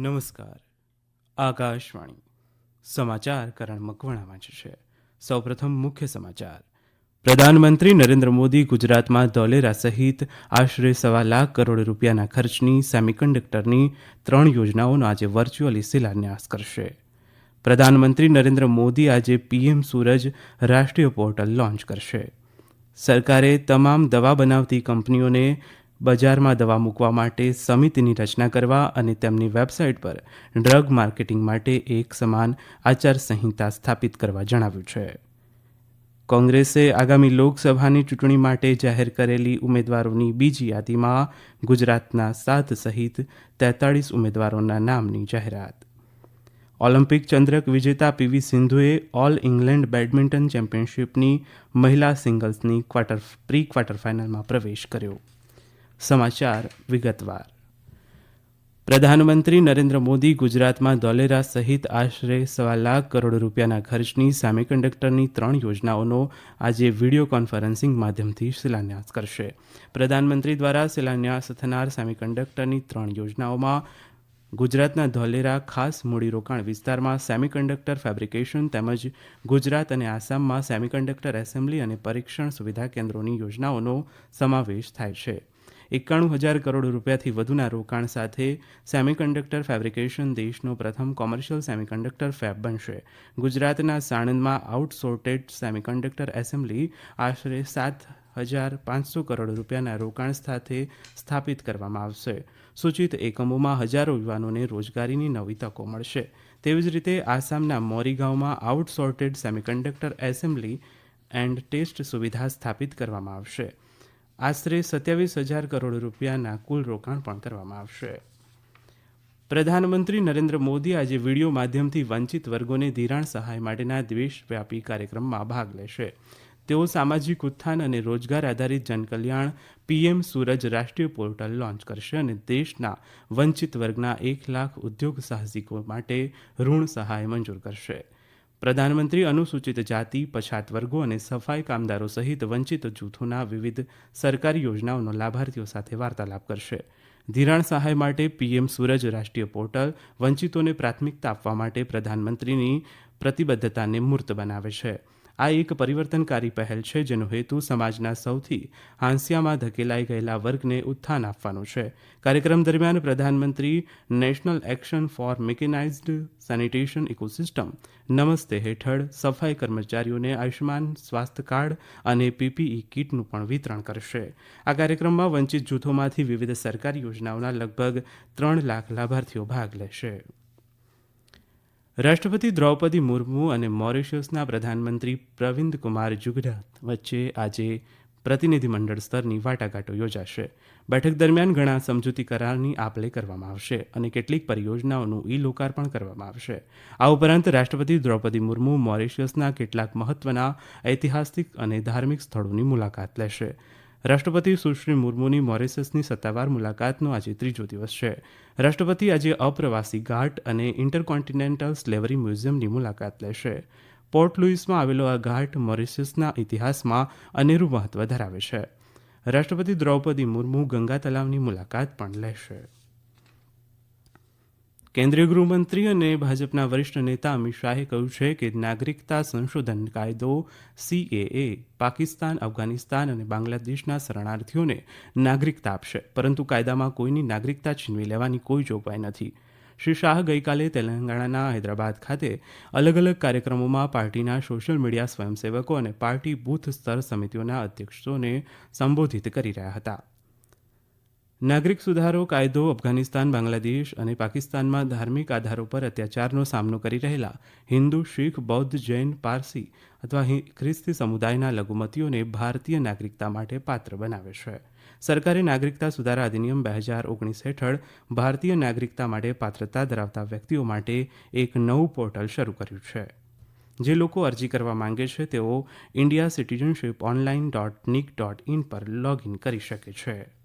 નમસ્કાર. આકાશવાણી. સમાચાર કરણ મકવાણા વાંચે છે. સૌપ્રથમ મુખ્ય સમાચાર. પ્રધાનમંત્રી નરેન્દ્ર મોદી ગુજરાતમાં ધોલેરા સહિત આશરે સવા લાખ કરોડ રૂપિયાના ખર્ચની સેમિકન્ડક્ટરની ત્રણ યોજનાઓનો આજે વર્ચ્યુઅલી શિલાન્યાસ કરશે. પ્રધાનમંત્રી નરેન્દ્ર મોદી આજે પીએમ સૂરજ રાષ્ટ્રીય પોર્ટલ લોન્ચ કરશે. સરકારે તમામ દવા બનાવતી કંપનીઓને બજારમાં દવા મૂકવા માટે સમિતિની રચના કરવા અને તેમની વેબસાઇટ પર ડ્રગ માર્કેટિંગ માટે એક સમાન આચારસંહિતા સ્થાપિત કરવા જણાવ્યું છે. કોંગ્રેસે આગામી લોકસભાની ચૂંટણી માટે જાહેર કરેલી ઉમેદવારોની બીજી યાદીમાં ગુજરાતના સાત સહિત તેતાળીસ ઉમેદવારોના નામની જાહેરાત. ઓલિમ્પિક ચંદ્રક વિજેતા પીવી સિંધુએ ઓલ ઇંગ્લેન્ડ બેડમિન્ટન ચેમ્પિયનશિપની મહિલા સિંગલ્સની ક્વાર્ટર પ્રી ક્વાર્ટર ફાઇનલમાં પ્રવેશ કર્યો. સમાચાર વિગતવાર. પ્રધાનમંત્રી નરેન્દ્ર મોદી ગુજરાતમાં ધોલેરા સહિત આશરે સવા લાખ કરોડ રૂપિયાના ખર્ચની સેમિકન્ડક્ટરની ત્રણ યોજનાઓનો આજે વીડિયો કોન્ફરન્સિંગ માધ્યમથી શિલાન્યાસ કરશે. પ્રધાનમંત્રી દ્વારા શિલાન્યાસ થનાર સેમિકન્ડક્ટરની ત્રણ યોજનાઓમાં ગુજરાતના ધોલેરા ખાસ મૂડીરોકાણ વિસ્તારમાં સેમિકન્ડક્ટર ફેબ્રિકેશન તેમજ ગુજરાત અને આસામમાં સેમિકન્ડક્ટર એસેમ્બલી અને પરીક્ષણ સુવિધા કેન્દ્રોની યોજનાઓનો સમાવેશ થાય છે. એકાણું હજાર કરોડ રૂપિયાથી વધુના રોકાણ સાથે સેમિકન્ડક્ટર ફેબ્રિકેશન દેશનો પ્રથમ કોમર્શિયલ સેમિકન્ડક્ટર ફેબ બનશે. ગુજરાતના સાણંદમાં આઉટસોર્ટેડ સેમિકન્ડક્ટર એસેમ્બલી આશરે સાત હજાર પાંચસો કરોડ રૂપિયાના રોકાણ સાથે સ્થાપિત કરવામાં આવશે. સૂચિત એકમોમાં હજારો યુવાનોને રોજગારીની નવી તકો મળશે. તેવી જ રીતે આસામના મોરીગાંવમાં outsourced semiconductor assembly and test સુવિધા સ્થાપિત કરવામાં આવશે. આશરે સત્યાવીસ હજાર કરોડ રૂપિયાના કુલ રોકાણ પણ કરવામાં આવશે. પ્રધાનમંત્રી નરેન્દ્ર મોદી આજે વીડિયો માધ્યમથી વંચિત વર્ગોને ધિરાણ સહાય માટેના દેશવ્યાપી કાર્યક્રમમાં ભાગ લેશે. તેઓ સામાજિક ઉત્થાન અને રોજગાર આધારિત જનકલ્યાણ, પીએમ સૂરજ રાષ્ટ્રીય પોર્ટલ લોન્ચ કરશે અને દેશના વંચિત વર્ગના એક લાખ ઉદ્યોગ સાહસિકો માટે ઋણ સહાય મંજૂર કરશે. પ્રધાનમંત્રી અનુસૂચિત જાતિ, પછાત વર્ગો અને સફાઈ કામદારો સહિત વંચિત જૂથોના વિવિધ સરકારી યોજનાઓનો લાભાર્થીઓ સાથે વાર્તાલાપ કરશે. ધિરાણ સહાય માટે પીએમ સૂરજ રાષ્ટ્રીય પોર્ટલ વંચિતોને પ્રાથમિકતા આપવા માટે પ્રધાનમંત્રીની પ્રતિબદ્ધતાને મૂર્ત બનાવે છે. આ એક પરિવર્તનકારી પહેલ છે જેનો હેતુ સમાજના સૌથી હાંસિયામાં ધકેલાઈ ગયેલા વર્ગને ઉત્થાન આપવાનો છે. કાર્યક્રમ દરમિયાન પ્રધાનમંત્રી national action for mechanised sanitation ecosystem Namaste હેઠળ સફાઈ કર્મચારીઓને આયુષ્યમાન સ્વાસ્થ્ય કાર્ડ અને પીપીઈ કીટનું પણ વિતરણ કરશે. આ કાર્યક્રમમાં વંચિત જૂથોમાંથી વિવિધ સરકારી યોજનાઓના લગભગ ત્રણ લાખ લાભાર્થીઓ ભાગ લેશે. રાષ્ટ્રપતિ દ્રૌપદી મુર્મુ અને મોરિશિયસના પ્રધાનમંત્રી પ્રવિંદ કુમાર જુગનાથ વચ્ચે આજે પ્રતિનિધિમંડળ સ્તરની વાટાઘાટો યોજાશે. બેઠક દરમિયાન ઘણા સમજૂતી કરારની આપ લે કરવામાં આવશે અને કેટલીક પરિયોજનાઓનું ઈ લોકાર્પણ કરવામાં આવશે. આ ઉપરાંત રાષ્ટ્રપતિ દ્રૌપદી મુર્મુ મોરિશિયસના કેટલાક મહત્વના ઐતિહાસિક અને ધાર્મિક સ્થળોની મુલાકાત લેશે. રાષ્ટ્રપતિ સુશ્રી મુર્મુની મોરિસસની સત્તાવાર મુલાકાતનો આજે ત્રીજો દિવસ છે. રાષ્ટ્રપતિ આજે અપ્રવાસી ઘાટ અને ઇન્ટરકોન્ટિનેન્ટલ સ્લેવરી મ્યુઝિયમની મુલાકાત લેશે. પોર્ટ લુઇસમાં આવેલો આ ઘાટ મોરિશસના ઇતિહાસમાં અનેરું મહત્વ ધરાવે છે. રાષ્ટ્રપતિ દ્રૌપદી મુર્મુ ગંગા તલાવની મુલાકાત પણ લેશે. કેન્દ્રીય ગૃહમંત્રી અને ભાજપના વરિષ્ઠ નેતા અમિત શાહે કહ્યું છે કે નાગરિકતા સંશોધન કાયદો સીએએ પાકિસ્તાન, અફઘાનિસ્તાન અને બાંગ્લાદેશના શરણાર્થીઓને નાગરિકતા આપશે. પરંતુ કાયદામાં કોઈની નાગરિકતા છીનવી લેવાની કોઈ જોગવાઈ નથી. શ્રી શાહ ગઈકાલે તેલંગાણાના હૈદરાબાદ ખાતે અલગ અલગ કાર્યક્રમોમાં પાર્ટીના સોશિયલ મીડિયા સ્વયંસેવકો અને પાર્ટી બૂથ સ્તર સમિતિઓના અધ્યક્ષોને સંબોધિત કરી રહ્યા હતા. નાગરિક સુધારો કાયદો, અફઘાનિસ્તાન, બાંગ્લાદેશ અને પાકિસ્તાનમાં ધાર્મિક આધારો પર અત્યાચારનો સામનો કરી રહેલા હિન્દુ, શીખ, બૌદ્ધ, જૈન, પારસી અથવા ખ્રિસ્તી સમુદાયના લઘુમતીઓને ભારતીય નાગરિકતા માટે પાત્ર બનાવે છે. સરકારે નાગરિકતા સુધારા અધિનિયમ બે હજાર ઓગણીસ હેઠળ ભારતીય નાગરિકતા માટે પાત્રતા ધરાવતા વ્યક્તિઓ માટે એક નવું પોર્ટલ શરૂ કર્યું છે. જે લોકો અરજી કરવા માંગે છે, તેઓ India citizenship online dot nic dot in પર લોગિન કરી શકે છે.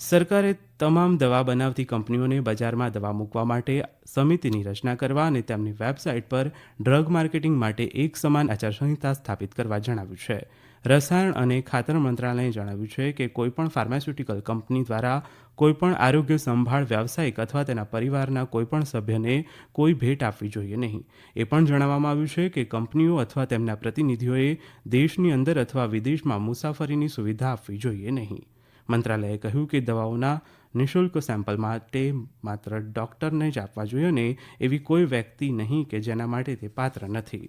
સરકારે તમામ દવા બનાવતી કંપનીઓને બજારમાં દવા મૂકવા માટે સમિતિની રચના કરવા અને તેમની વેબસાઇટ પર ડ્રગ માર્કેટિંગ માટે એક સમાન આચારસંહિતા સ્થાપિત કરવા જણાવ્યું છે. રસાયણ અને ખાતર મંત્રાલયે જણાવ્યું છે કે કોઈપણ ફાર્માસ્યુટિકલ કંપની દ્વારા કોઈપણ આરોગ્ય સંભાળ વ્યાવસાયિક અથવા તેના પરિવારના કોઈપણ સભ્યને કોઈ ભેટ આપવી જોઈએ નહીં. એ પણ જણાવવામાં આવ્યું છે કે કંપનીઓ અથવા તેમના પ્રતિનિધિઓએ દેશની અંદર અથવા વિદેશમાં મુસાફરીની સુવિધા આપવી જોઈએ નહીં. મંત્રાલયે કહ્યું કે દવાઓના નિઃશુલ્ક સેમ્પલ માટે માત્ર ડૉક્ટરને જ આપવા જોઈએ ને એવી કોઈ વ્યક્તિ નહીં કે જેના માટે તે પાત્ર નથી.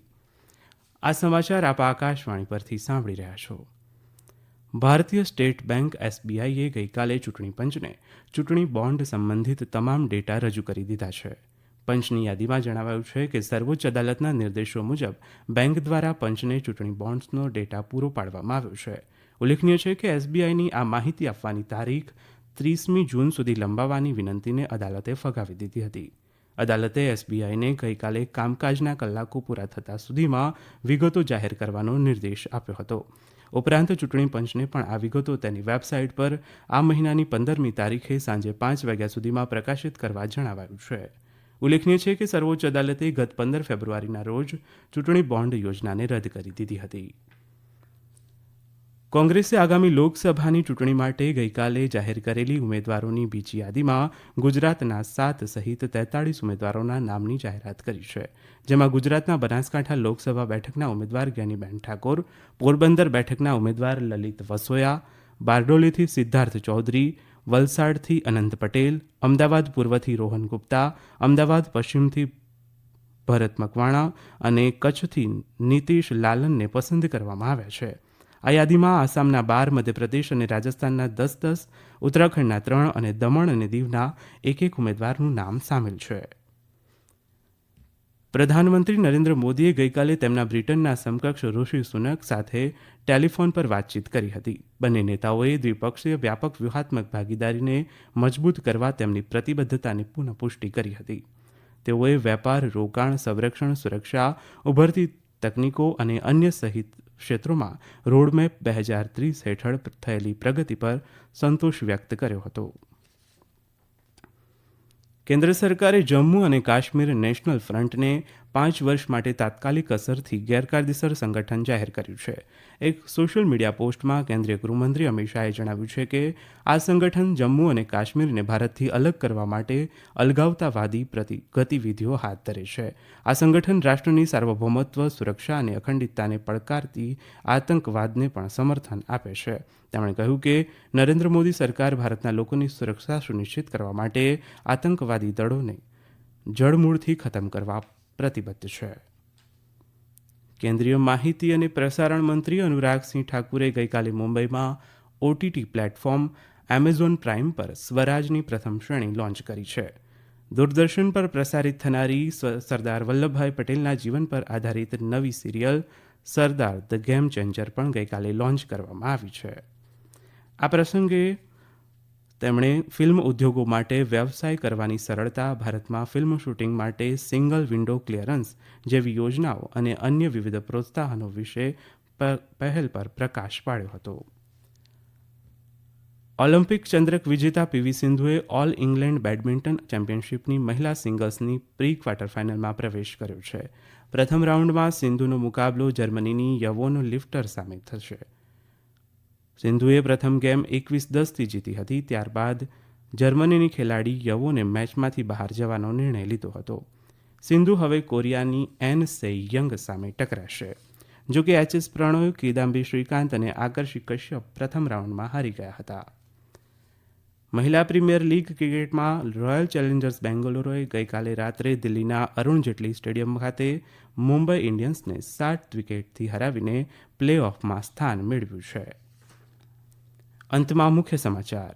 આ સમાચાર આપ આકાશવાણી પરથી સાંભળી રહ્યા છો. ભારતીય સ્ટેટ બેંક એસબીઆઈએ ગઈકાલે ચૂંટણી પંચને ચૂંટણી બોન્ડ સંબંધિત તમામ ડેટા રજૂ કરી દીધા છે. પંચની યાદીમાં જણાવાયું છે કે સર્વોચ્ચ અદાલતના નિર્દેશો મુજબ બેંક દ્વારા પંચને ચૂંટણી બોન્ડ્સનો ડેટા પૂરો પાડવામાં આવ્યો છે. ઉલ્લેખનીય છે કે એસબીઆઈની આ માહિતી આપવાની તારીખ ત્રીસમી જૂન સુધી લંબાવવાની વિનંતીને અદાલતે ફગાવી દીધી હતી. અદાલતે એસબીઆઈને ગઈકાલે કામકાજના કલાકો પૂરા થતા સુધીમાં વિગતો જાહેર કરવાનો નિર્દેશ આપ્યો હતો. ઉપરાંત ચૂંટણી પંચને પણ આ વિગતો તેની વેબસાઇટ પર આ મહિનાની પંદરમી તારીખે સાંજે પાંચ વાગ્યા સુધીમાં પ્રકાશિત કરવા જણાવાયું છે. ઉલ્લેખનીય છે કે સર્વોચ્ચ અદાલતે ગત પંદર ફેબ્રુઆરીના રોજ ચૂંટણી બોન્ડ યોજનાને રદ કરી દીધી હતી. કોંગ્રેસે આગામી લોકસભાની ચૂંટણી માટે ગઈકાલે જાહેર કરેલી ઉમેદવારોની બીજી યાદીમાં ગુજરાતના સાત સહિત તેતાળીસ ઉમેદવારોના નામની જાહેરાત કરી છે, જેમાં ગુજરાતના બનાસકાંઠા લોકસભા બેઠકના ઉમેદવાર જ્ઞાનીબેન ઠાકોર, પોરબંદર બેઠકના ઉમેદવાર લલિત વસોયા, બારડોલીથી સિદ્ધાર્થ ચૌધરી, વલસાડથી અનંત પટેલ, અમદાવાદ પૂર્વથી રોહન ગુપ્તા, અમદાવાદ પશ્ચિમથી ભરત મકવાણા અને કચ્છથી નીતિશ લાલનને પસંદ કરવામાં આવ્યા છે. આ યાદીમાં આસામના બાર, મધ્યપ્રદેશ અને રાજસ્થાનના દસ દસ, ઉત્તરાખંડના ત્રણ અને દમણ અને દીવના એક એક ઉમેદવારનું નામ સામેલ છે. પ્રધાનમંત્રી નરેન્દ્ર મોદીએ ગઈકાલે તેમના બ્રિટનના સમકક્ષ ઋષિ સુનક સાથે ટેલિફોન પર વાતચીત કરી હતી. બંને નેતાઓએ દ્વિપક્ષીય વ્યાપક વ્યૂહાત્મક ભાગીદારીને મજબૂત કરવા તેમની પ્રતિબદ્ધતાની પુનઃપુષ્ટિ કરી હતી. તેઓએ વેપાર, રોકાણ, સંરક્ષણ, સુરક્ષા, ઉભરતી તકનીકો અને અન્ય સહિત ક્ષેત્રોમાં રોડમેપ બે હજાર ત્રીસ હેઠળ થયેલી પ્રગતિ પર સંતોષ વ્યક્ત કર્યો હતો. કેન્દ્ર સરકારે જમ્મુ અને કાશ્મીર નેશનલ ફ્રન્ટને પાંચ વર્ષ માટે તાત્કાલિક અસરથી ગેરકાયદેસર સંગઠન જાહેર કર્યું છે. એક સોશિયલ મીડિયા પોસ્ટમાં કેન્દ્રીય ગૃહમંત્રી અમિત શાહે જણાવ્યું છે કે, આ સંગઠન જમ્મુ અને કાશ્મીરને ભારતથી અલગ કરવા માટે અલગાવતાવાદી પ્રતિ ગતિવિધિઓ હાથ ધરે છે. આ સંગઠન રાષ્ટ્રની સાર્વભૌમત્વ, સુરક્ષા અને અખંડિતતાને પડકારતી આતંકવાદને પણ સમર્થન આપે છે. તેમણે કહ્યું કે, નરેન્દ્ર મોદી સરકાર ભારતના લોકોની સુરક્ષા સુનિશ્ચિત કરવા માટે આતંકવાદી દળોને જળમૂળથી ખતમ કરવા પ્રતિબદ્ધ છે. કેન્દ્રીય માહિતી અને પ્રસારણ મંત્રી અનુરાગસિંહ ઠાકુરે ગઈકાલે મુંબઈમાં ઓટીટી પ્લેટફોર્મ એમેઝોન પ્રાઇમ પર સ્વરાજની પ્રથમ શ્રેણી લોન્ચ કરી છે. દૂરદર્શન પર પ્રસારિત થનારી સરદાર વલ્લભભાઈ પટેલના જીવન પર આધારિત નવી serial Sardar the game changer પણ ગઈકાલે લોન્ચ કરવામાં આવી છે. આ પ્રસંગે તેમણે ફિલ્મ ઉદ્યોગો માટે વ્યવસાય કરવાની સરળતા, ભારતમાં ફિલ્મ શૂટિંગ માટે સિંગલ વિન્ડો ક્લિયરન્સ જેવી યોજનાઓ અને અન્ય વિવિધ પ્રોત્સાહનો વિશે પહેલ પર પ્રકાશ પાડ્યો હતો. ઓલિમ્પિક ચંદ્રક વિજેતા પીવી સિંધુએ ઓલ ઇંગ્લેન્ડ બેડમિન્ટન ચેમ્પિયનશિપની મહિલા સિંગલ્સની પ્રી ક્વાર્ટર ફાઇનલમાં પ્રવેશ કર્યો છે. પ્રથમ રાઉન્ડમાં સિંધુનો મુકાબલો જર્મનીની યવોનો લિફ્ટર સામે થશે. સિંધુએ પ્રથમ ગેમ એકવીસ દસથી જીતી હતી, ત્યારબાદ જર્મનીની ખેલાડી યવોને મેચમાંથી બહાર જવાનો નિર્ણય લીધો હતો. સિંધુ હવે કોરિયાની એન સે યંગ સામે ટકરાશે. જોકે એચએસ પ્રણય કિદામ્બી શ્રીકાંત અને આકર્ષી કશ્યપ પ્રથમ રાઉન્ડમાં હારી ગયા હતા. મહિલા પ્રીમિયર લીગ ક્રિકેટમાં રોયલ ચેલેન્જર્સ બેંગલુરુએ ગઈકાલે રાત્રે દિલ્હીના અરુણ જેટલી સ્ટેડિયમ ખાતે મુંબઈ ઇન્ડિયન્સને સાત વિકેટથી હરાવીને પ્લે ઓફમાં સ્થાન મેળવ્યું છે. અંતમાં મુખ્ય સમાચાર.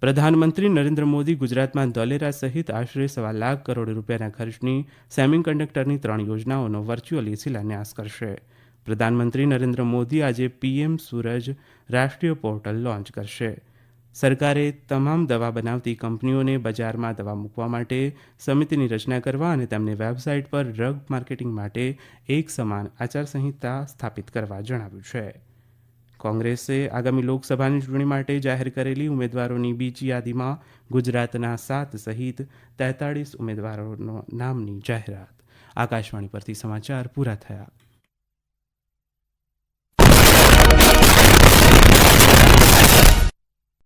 પ્રધાનમંત્રી નરેન્દ્ર મોદી ગુજરાતમાં દોલેરા સહિત આશરે સવા લાખ કરોડ રૂપિયાના ખર્ચની સેમિકન્ડક્ટરની ત્રણ યોજનાઓનો વર્ચ્યુઅલી શિલાન્યાસ કરશે. પ્રધાનમંત્રી નરેન્દ્ર મોદી આજે પીએમ સૂરજ રાષ્ટ્રીય પોર્ટલ લોન્ચ કરશે. સરકારે તમામ દવા બનાવતી કંપનીઓને બજારમાં દવા મૂકવા માટે સમિતિની રચના કરવા અને તેમની વેબસાઇટ પર ડ્રગ માર્કેટિંગ માટે એક સમાન આચારસંહિતા સ્થાપિત કરવા જણાવ્યું છે. કોંગ્રેસે આગામી લોકસભાની ચૂંટણી માટે જાહેર કરેલી ઉમેદવારોની બીજી યાદીમાં ગુજરાતના સાત સહિત તેતાળીસ ઉમેદવારોના નામની જાહેરાત. આકાશવાણી પરથી સમાચાર પૂરા થયા.